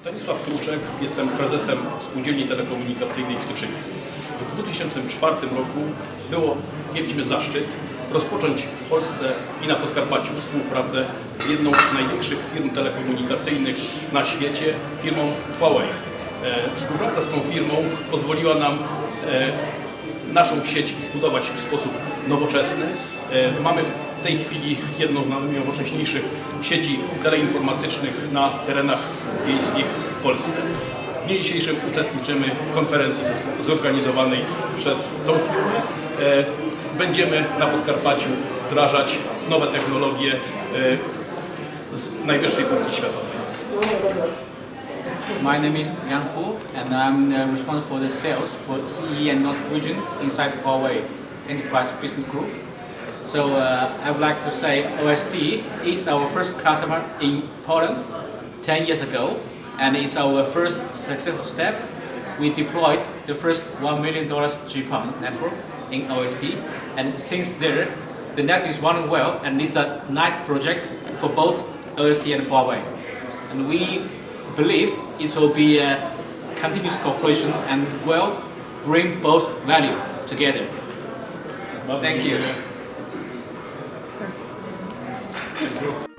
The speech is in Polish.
Stanisław Kruczek, jestem prezesem Spółdzielni Telekomunikacyjnej w Tyczynie. W 2004 roku było, mieliśmy zaszczyt rozpocząć w Polsce i na Podkarpaciu współpracę z jedną z największych firm telekomunikacyjnych na świecie, firmą Huawei. E, Współpraca z tą firmą pozwoliła nam e, naszą sieć zbudować w sposób nowoczesny. E, Mamy w tej chwili jedną z najnowocześniejszych sieci teleinformatycznych na terenach wiejskich w Polsce. W dniu dzisiejszym uczestniczymy w konferencji zorganizowanej przez tą firmę. E, Będziemy na Podkarpaciu wdrażać nowe technologie e, z najwyższej półki światowej. My name is Yang Hu, and I'm uh, responsible for the sales for CE and North region inside Huawei Enterprise Business Group. So uh, I would like to say OST is our first customer in Poland 10 years ago, and it's our first successful step. We deployed the first $1 million GPON network in OST, and since there, the network is running well, and it's a nice project for both OST and Huawei. And we believe it will be a continuous cooperation and will bring both value together. Thank you. Thank you.